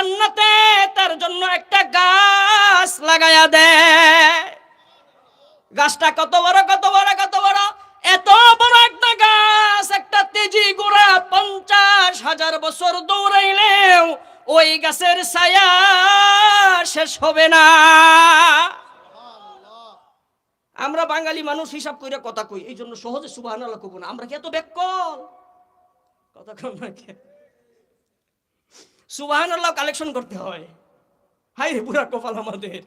জান্নাতে তার জন্য একটা গাছ লাগায়া দেয় গাছটা কত বড় কত বড় কত বড়? এত বড় একটা গাছ, একটা তেজি গোড়া পঞ্চাশ হাজার বছর দৌড়াইলেও ওই গাছের ছায়া শেষ হবে না। আমরা বাঙালি মানুষ হিসাব করে কথা কই এই জন্য সহজে সুবাহ কব না। আমরা কি এত বেকল কথা কম না সুবাহান কালেকশন করতে হয়। হাই রে পুরা কপাল আমাদের।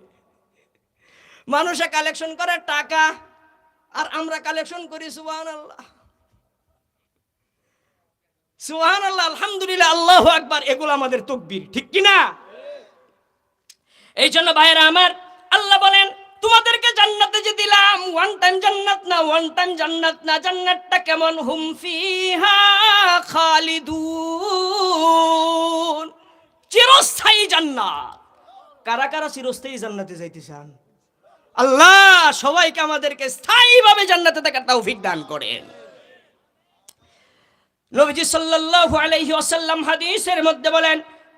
মানুষে কালেকশন করে টাকা আর আমরা কালেকশন করি সুবাহান আল্লাহ সুবাহান আল্লাহ আলহামদুলিল্লাহ আল্লাহ আকবার এগুলো আমাদের তকবির ঠিক কি না এই জন্য ভাইরা আমার আল্লাহ বলেন তোমাদেরকে জান্নাতে যে দিলাম। ওয়ান টাইম জান্নাত না ওয়ান টাইম জান্নাত না। জান্নাতটা কেমন? হুম ফিহা খালিদুন। চিরস্থায়ী জান্নাত। কারা কারা চিরস্থায়ী জান্নাতে যাইতে চান? আল্লাহ সবাইকে আমাদেরকে স্থায়ীভাবে জান্নাতে থাকার তৌফিক দান করেন। নবীজি সাল্লাল্লাহু আলাইহি ওয়াসাল্লাম হাদিসের মধ্যে বলেন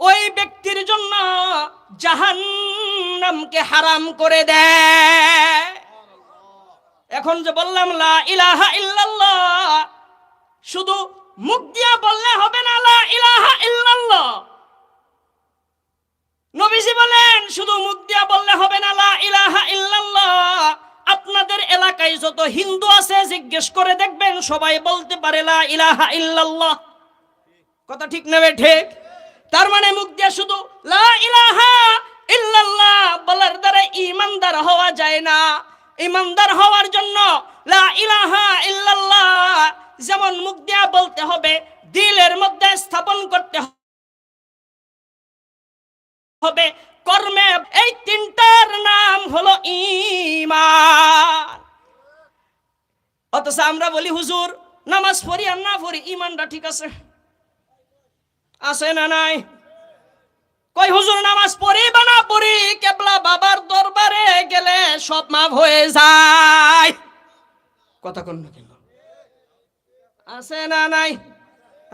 ওই ব্যক্তির জন্য জাহান্নামকে হারাম করে দেয়। এখন যে বললাম, লা ইলাহা ইল্লাল্লাহ, শুধু মুখ দিয়া বললে হবে না, লা ইলাহা ইল্লাল্লাহ। নবীজি বলেন, শুধু মুখ দিয়া বললে হবে না, লা ইলাহা ইল্লাল্লাহ। আপনাদের এলাকায় যত হিন্দু আছে, জিজ্ঞেস করে দেখবেন, সবাই বলতে পারে, লা ইলাহা ইল্লাল্লাহ। কথা ঠিক নেবে ঠিক? তার মানে মুখ দিয়ে শুধু লা ইলাহা বলার দ্বারা ইমানদার হওয়া যায় না। ইমানদার হওয়ার জন্য লা ইলাহা যেমন মুখ দিয়া বলতে হবে, দিলের মধ্যে স্থাপন করতে হবে, কর্মে এই তিনটার নাম হলো ইমান অথচ আমরা বলি, হুজুর, নামাজ পড়ি আর না পড়ি ইমানটা ঠিক আছে? আছে না নাই? কই, হুজুর, নামাজ পড়ি বা না পড়ি? কেবলা বাবার দরবারে গেলে সব মাফ হয়ে যায়। কথা কোন না কেন? আছে না নাই?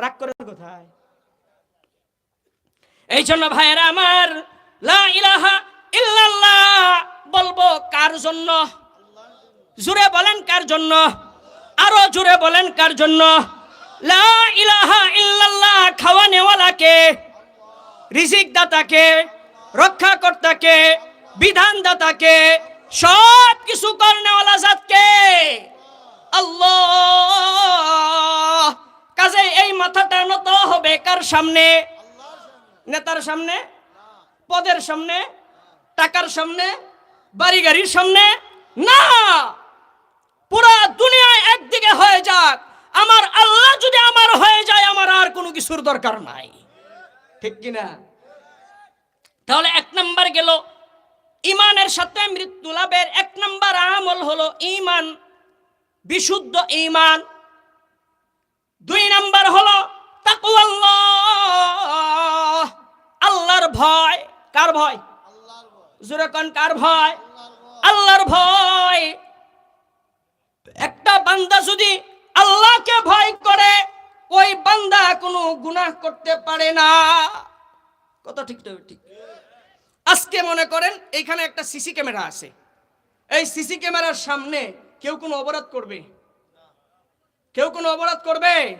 রাগ করে কোথায়? এই জন্য ভাইয়েরা আমার, লা ইলাহা ইল্লাল্লাহ বলব কার জন্য? জুড়ে বলেন কার জন্য? আরও জুড়ে বলেন কার জন্য? লা ইলাহা ইল্লাল্লাহ খাওয়া নেওয়ালাকে রিজিক দাতাকে রক্ষা কর্তাকে বিধান দাতাকে সব কিছু করনেওয়ালা জাতকে। আল্লাহ! কাজে এই মাথাটা নত হবে কার সামনে? নেতার সামনে? পদের সামনে? টাকার সামনে? বাড়ি গাড়ির সামনে? না! পুরা দুনিয়ায় একদিকে হয়ে যাক। আমার আল্লাহ যদি আমার হয়ে যায়, আমার আর কোনো কিছুর দরকার নাই। ঠিক কিনা? তাহলে এক নাম্বার গেল ইমানের সাথে মৃত্যু লাভের এক নাম্বার আমল হলো ইমান বিশুদ্ধ ইমান দুই নাম্বার হলো তাকুয়াল্লাহ, আল্লাহর ভয়। কার ভয়? জোরে কোন, কার ভয়? আল্লাহর ভয়। একটা বান্দা যদি আল্লাহকে ভয় করে, ওই বান্দা কোনো গুনাহ করতে পারে না। কত ঠিক ঠিক? আজকে মনে করেন, এইখানে একটা সিসি ক্যামেরা আছে। এই সিসি ক্যামেরার সামনে কেউ কোনো অপরাধ করবে? কেউ কোনো অপরাধ করবে?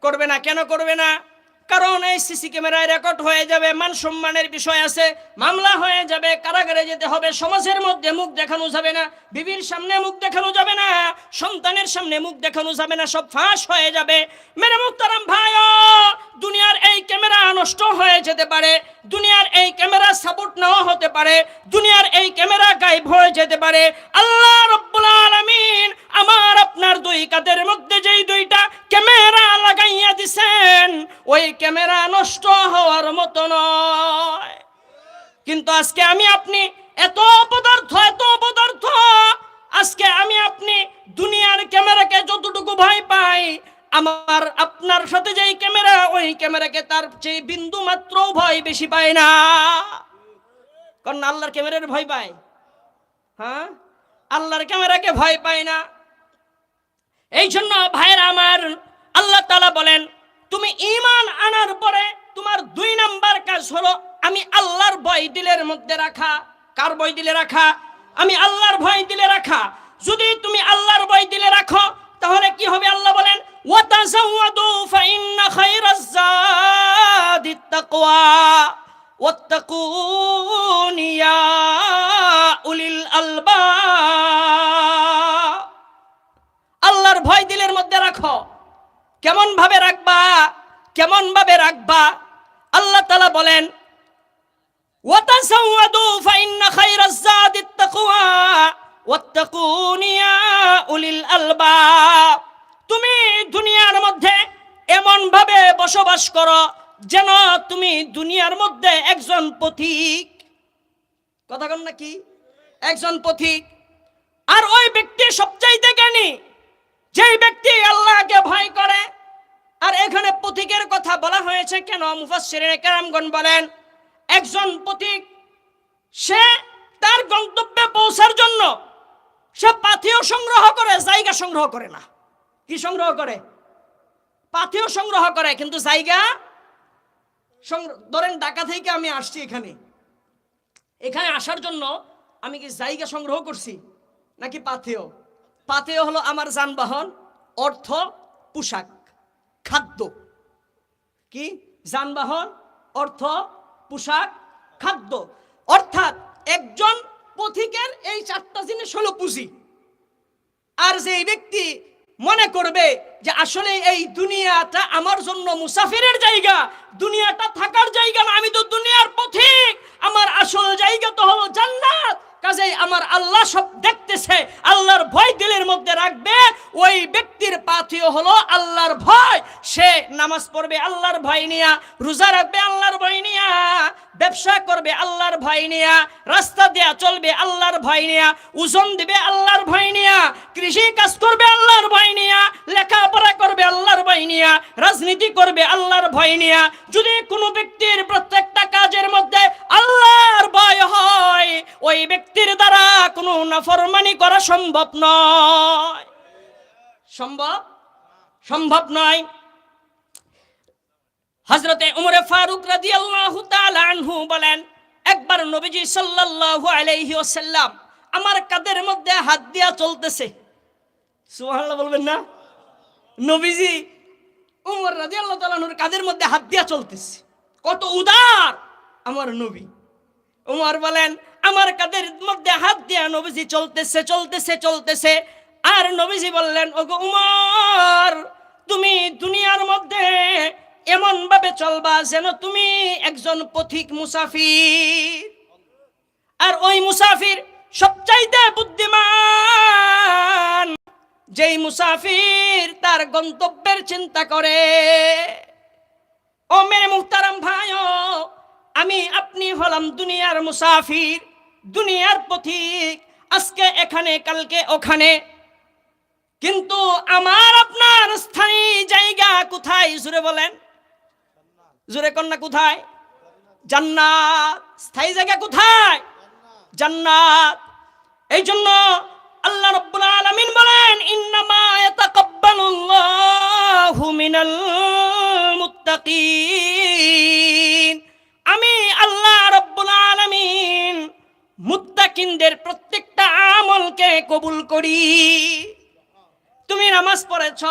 করবে না। কেন করবে না? কারণ এই সিসি ক্যামেরায় রেকর্ড হয়ে যাবে, মান সম্মানের বিষয় আছে, মামলা হয়ে যাবে, কারাগারে যেতে হবে, সমাজের মধ্যে মুখ দেখানো যাবে না, বিবির সামনে মুখ দেখানো যাবে না, সন্তানের সামনে মুখ দেখানো যাবে না, সব ফাঁস হয়ে যাবে। মেরে মুক্তারাম ভাই দুনিয়ার এই ক্যামেরা নষ্ট হয়ে যেতে পারে, দুনিয়ার এই ক্যামেরা সাপোর্ট নেওয়া হতে পারে, দুনিয়ার এই ক্যামেরা গায়েব হয়ে যেতে পারে। আল্লাহ রব্বুল আলামিন আমার আপনার দুই কাদের মধ্যে যেই দুইটা ক্যামেরা লাগাইয়া দিছেন, ওই ক্যামেরা নষ্ট হওয়ার মতো নয়। কিন্তু আজকে আমি আপনি এত অপদার্থ এত অপদার্থ, আজকে আমি আপনি দুনিয়ার ক্যামেরাকে যতটুকু ভয় পাই, আমার আপনার সাথে যেই ক্যামেরা, ওই ক্যামেরাকে তার চেয়ে বিন্দু মাত্র ভয় বেশি পায় না। কারণ আল্লাহর ক্যামেরার ভয় পায়। হ্যাঁ? আল্লাহর ক্যামেরাকে ভয় পায় না। এই জন্য ভাইয়েরা আমার, আল্লাহ তালা বলেন, তুমি ইমান আনার পরে তোমার দুই নাম্বার কাজ হলো, আমি আল্লাহর ভয় দিলের মধ্যে রাখা। কার ভয় দিলে রাখা? আমি আল্লাহর ভয় দিলে রাখা। যদি তুমি আল্লাহর ভয় দিলে রাখো, তাহলে কি হবে আল্লাহ বলেন, ওয়াতাজাওয়াদু ফাইন্না খায়রাজ রাখো। কেমন ভাবে রাখবা? কেমন ভাবে রাখবা? আল্লাহ তালা বলেন তুমি দুনিয়ার মধ্যে এমন ভাবে বসবাস করো যেন তুমি দুনিয়ার মধ্যে একজন পথিক। কথা কন নাকি একজন পথিক। আর ওই ব্যক্তি সবচাইতে জ্ঞানী। যেই ব্যক্তি আল্লাহকে ভয় করে, আর এখানে পথিকের কথা বলা হয়েছে কেন? মুফাসসিরিনে কেরামগণ বলেন, একজন পথিক, সে তার গন্তব্যে পৌঁছার জন্য সে পাথিও সংগ্রহ করে, জায়গা সংগ্রহ করে না। কি সংগ্রহ করে? পাথিও সংগ্রহ করে, কিন্তু জায়গা ধরেন ঢাকা থেকে আমি আসছি এখানে। এখানে আসার জন্য আমি কি জায়গা সংগ্রহ করছি নাকি পাথেয়? পাথেয় হলো আমার যানবাহন, অর্থ, পোশাক, খাদ্য। কি? যানবাহন, অর্থ, পোশাক, খাদ্য। অর্থাৎ একজন পথিকের এই চারটা জিনিস হলো পুঁজি। আর যে ব্যক্তি মনে করবে যে আসলে এই দুনিয়াটা আমার জন্য মুসাফিরের জায়গা, দুনিয়াটা থাকার জায়গা না, আমি তো দুনিয়ার পথিক, আমার আসল জায়গা তো হলো জান্নাত। কাজেই আমার আল্লাহ সব দেখতেছে আল্লাহর ভয় দিলের মধ্যে রাখবে ওই ব্যক্তির পাথিও হলো আল্লাহর ভয় সে নামাজ পড়বে আল্লাহর ভয় নিয়া রোজা রাখবে আল্লাহর ভয় নিয়া ব্যবসা করবে আল্লাহর ভয় নিয়া রাস্তা দেয়া চলবে আল্লাহর ভয় নিয়া ওজন দিবে আল্লাহর ভয় নিয়া কৃষি কাজ করবে আল্লাহর ভয় নিয়া লেখাপড়া করবে আল্লাহর ভয় নিয়া রাজনীতি করবে আল্লাহর ভয় নিয়া যদি কোনো ব্যক্তির প্রত্যেকটা কাজের মধ্যে আল্লাহর ভয় হয় ওই ব্যক্তির দ্বারা কোনো নাফরমানি করা সম্ভব নয়। সম্ভব? সম্ভব নয়। হজরতে উমরে ফারুক রাদিয়াল্লাহু তাআলা আনহু বলেন, একবার নবীজি সাল্লাল্লাহু আলাইহি ওয়াসাল্লাম আমার কাদের মধ্যে হাত দিয়া চলতেছে। সুবহানাল্লাহ বলবেন না? নবীজি উমর রাদিয়াল্লাহু তাআলা আনহুর কাদের মধ্যে হাত দিয়া চলতেছে। কত উদার আমার নবী। উমর বলেন আমার কাদের মধ্যে হাত দিয়া নবীজি চলতেছে চলতেছে চলতেছে। আর নবীজি বললেন, ওগো উমর, তুমি দুনিয়ার মধ্যে এমন ভাবে চলবা যেন তুমি একজন পথিক মুসাফির। আর ওই মুসাফির সবচাইতে বুদ্ধিমান, যেই মুসাফির তার গন্তব্যের চিন্তা করে। ও মেরে মুহতারাম ভাই আমি আপনি হলাম দুনিয়ার মুসাফির। দুনিয়ার পথিক, আজকে এখানে, কালকে ওখানে। কিন্তু আমার আপনার স্থায়ী জায়গা কোথায়? জুড়ে বলেন। জুড়ে কন্যা কোথায়? জান্নাত। স্থায়ী জায়গা কোথায়? জান্নাত। এই জন্য আল্লাহ রব্বুল আলামিন বলেন, ইন্নামা ইয়াতাকাব্বালুল্লাহু মিনাল মুত্তাকিন। আমি আল্লাহ রব্বুল আলামিন মুত্তাকিনদের প্রত্যেকটা আমলকে কবুল করি। তুমি নামাজ পড়েছ,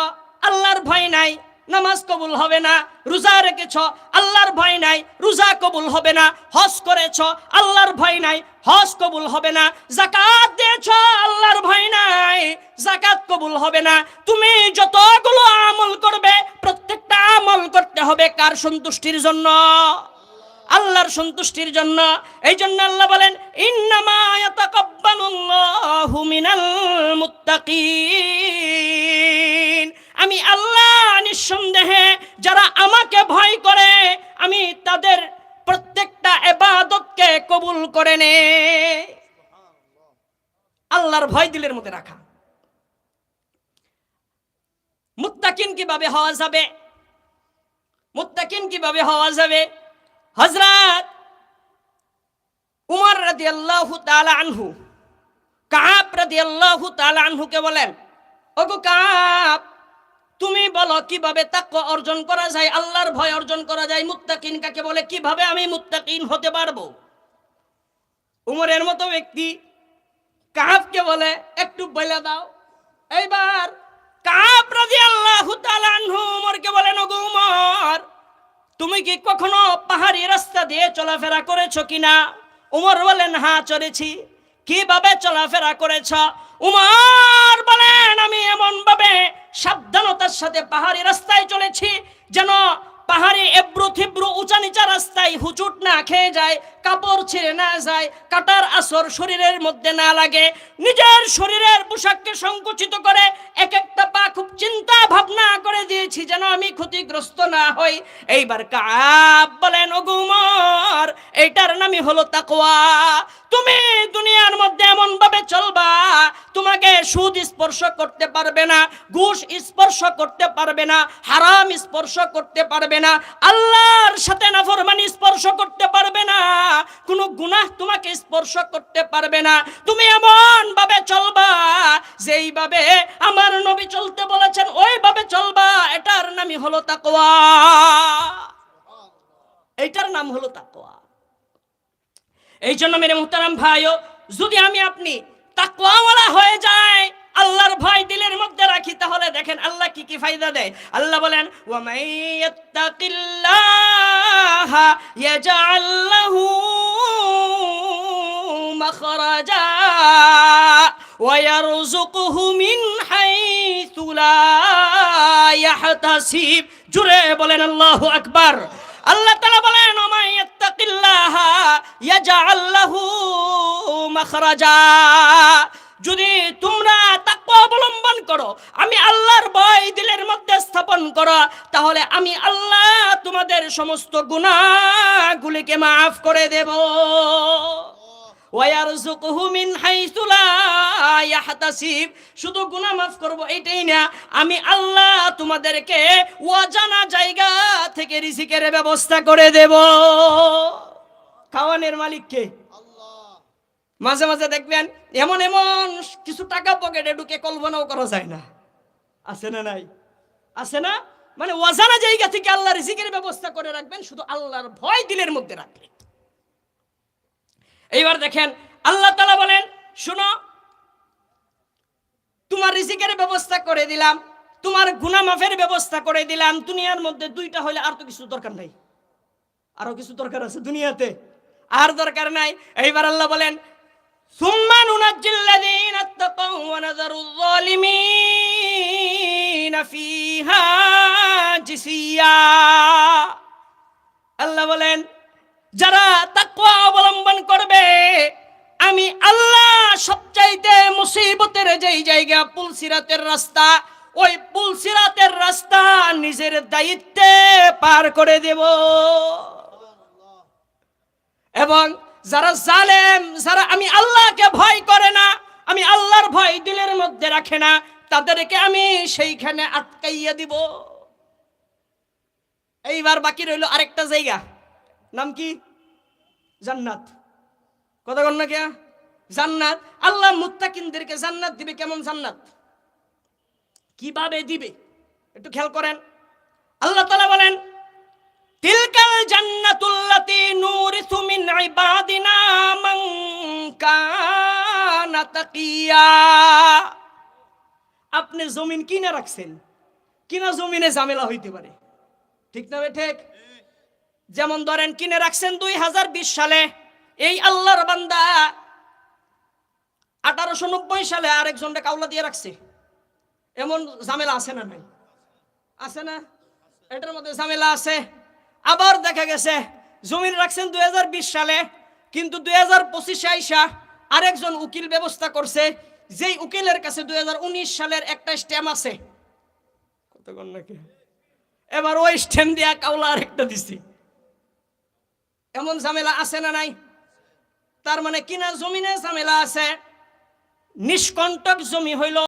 আল্লাহর ভয় নাই, নামাজ কবুল হবে না। রোজা রেখেছ, আল্লাহর ভয় নাই, রোজা কবুল হবে না। হজ করেছ, আল্লাহর ভয় নাই, হজ কবুল হবে না। জাকাত দিয়েছ, আল্লাহর ভয় নাই জাকাত কবুল হবে না। তুমি যতগুলো আমল করবে, প্রত্যেকটা আমল করতে হবে কার সন্তুষ্টির জন্য? আল্লাহর সন্তুষ্টির জন্য। এই জন্য আল্লাহ বলেন আমি আল্লাহ নিঃসন্দেহে, যারা আমাকে ভয় করে, আমি তাদের প্রত্যেকটা এবাদতকে কবুল করে নে। আল্লাহর ভয় দিলের মধ্যে রাখা। মুত্তাকিন কীভাবে হওয়া যাবে? মুত্তাকিন কীভাবে হওয়া যাবে? হজরত উমর রাদিয়াল্লাহু তাআলা আনহু কাব রাদিয়াল্লাহু তাআলা আনহুকে বলেন, ওগো কাপ তুমি বলো কীভাবে তাকওয়া অর্জন করা যায়, আল্লাহর ভয় অর্জন করা যায়, মুত্তাকিন কাকে বলে, কীভাবে আমি মুত্তাকিন হতে পারব? উমরের মতো ব্যক্তি কাবকে বলে, একটু বলে দাও। এইবার রাদিয়াল্লাহু তাআলা আনহু উমরকে বলেন, ওগো উমর তুমি কি কখনো পাহাড়ি রাস্তা দিয়ে চলাফেরা করেছ কিনা? উমর বলেন হা চলেছি। কীভাবে চলাফেরা করেছ? উমর বলেন, আমি এমন ভাবে সাবধানতার সাথে পাহাড়ি রাস্তায় চলেছি যেন পাহাড়ি রাস্তায় হুচুট না খেয়ে যায়, কাপড় ছিঁড়ে না যায়, কাটার আসর শরীরের মধ্যে না লাগে। নিজের শরীরের পোশাককে সংকুচিত করে এক একটা পা খুব চিন্তা ভাবনা করে দিয়েছি যেন আমি ক্ষতিগ্রস্ত না হই। এইবার কাব বলেন ওগুমর এইটার নামই হলো তাকোয়া তুমি দুনিয়ার মধ্যে এমন ভাবে চলবা তোমাকে সুদ স্পর্শ করতে পারবে না, ঘুষ স্পর্শ করতে পারবে না, হারাম স্পর্শ করতে পারবে না, আল্লাহর সাথে নাফরমানি স্পর্শ করতে পারবে না, কোনো গুনাহ তোমাকে স্পর্শ করতে পারবে না। তুমি এমন ভাবে চলবা যেইভাবে আমার নবী চলতে বলেছেন, ওইভাবে চলবা, এটার নামই হলো তাকওয়া। এইটার নাম হলো তাকওয়া। এই জন্য মেরে মুহতারাম ভাইও, যদি আমি আপনি তাকওয়াওয়ালা হয়ে যায়। আল্লাহর ভয় দিলের মধ্যে রাখি, তাহলে দেখেন আল্লাহ কি কি ফায়দা দেয়। আল্লাহ বলেন ওয়া মাইয়াত্তাকিল্লাহা ইয়াজআল লাহু মাখরাজা ওয়া ইয়ারযুকুহু মিন হাইথু লা ইয়াহতাসিব। জুরে বলেন, আল্লাহু আকবার। আল্লাহ তাআলা বলেন ওমা ইয়াত্তাকিল্লাহা ইয়াজআল লাহু মাখরাজা যদি তোমরা তাকওয়া অবলম্বন করো, আমি আল্লাহর ভয় দিলের মধ্যে স্থাপন করো, তাহলে আমি আল্লাহ তোমাদের সমস্ত গুনাহগুলিকে মাফ করে দেব। শুধু গুনাহ মাফ করব এইটাই না, আমি আল্লাহ তোমাদেরকে অজানা জায়গা থেকে রিজিকের ব্যবস্থা করে দেব। খাওয়ানের মালিক কে মাঝে মাঝে দেখবেন এমন এমন কিছু টাকা পকেটে ঢুকে কল্পনাও করা যায় না। আছে না নাই? আছে না? মানে অজানা জায়গা থেকে আল্লাহ রিজিকের ব্যবস্থা করে রাখবেন, শুধু আল্লাহর ভয় দিলের মধ্যে রাখবেন এইবার দেখেন, আল্লাহ তালা বলেন, শুনো, তোমার রিজিকের ব্যবস্থা করে দিলাম, তোমার গুনাহ মাফের ব্যবস্থা করে দিলাম, দুনিয়ার মধ্যে দুইটা হলে আর তো কিছু দরকার নাই। আরও কিছু দরকার আছে দুনিয়াতে। আর দরকার নাই। এইবার আল্লাহ বলেন ثم ننجي الذين اتقوا ونذر الظالمين فيها جثيا আল্লাহ বলেন যারা তাকওয়া অবলম্বন করবে আমি আল্লাহ সবচাইতে মুসিবতের যেই জায়গা পুলসিরাতের রাস্তা ওই পুলসিরাতের রাস্তা নিজের দায়িত্বে পার করে দেব এবং যারা জালেম, যারা আমি আল্লাহকে ভয় করে না, আমি আল্লাহর ভয় দিলের মধ্যে রাখে না, তাদেরকে আমি সেইখানে আটকাইয়া দিব। এইবার বাকি রইল আরেকটা জায়গা। নাম কি? জান্নাত। কথা কন না কে জান্নাত। আল্লাহ মুত্তাকিনদেরকে জান্নাত দিবে কেমন জান্নাত? কীভাবে দিবে? একটু খেয়াল করেন। আল্লাহ তালা বলেন তিলকাল জান্নাতুল্লাতি নুরিসু মিন ইবাদিনা মান কানা তাকিয়া। আপনি জমিন কিনে রাখছেন, কিনা জমিনে ঝামেলা হইতে পারে। ঠিক না ঠিক? যেমন ধরেন কিনে রাখছেন দুই হাজার বিশ সালে, এই আল্লাহর বান্দা আঠারোশো নব্বই সালে আরেকজনটা কাউলা দিয়ে রাখছে। এমন ঝামেলা আছে না নাই? আছে না? এটার মধ্যে ঝামেলা আছে। আবার দেখা গেছে, জমিন রাখছেন দুই সালে, কিন্তু দুই হাজার পঁচিশে আইসা আরেকজন উকিল ব্যবস্থা করছে, যেই উকিলের কাছে দুই সালের একটা স্ট্যাম্প আছে। কতক্ষণ নাকি এবার ওই স্ট্যাম্প দিয়া কাউলা আরেকটা দিছি। এমন ঝামেলা আছে না নাই? তার মানে কিনা জমিনে ঝামেলা আছে, নিষ্কণ্টক জমি হইল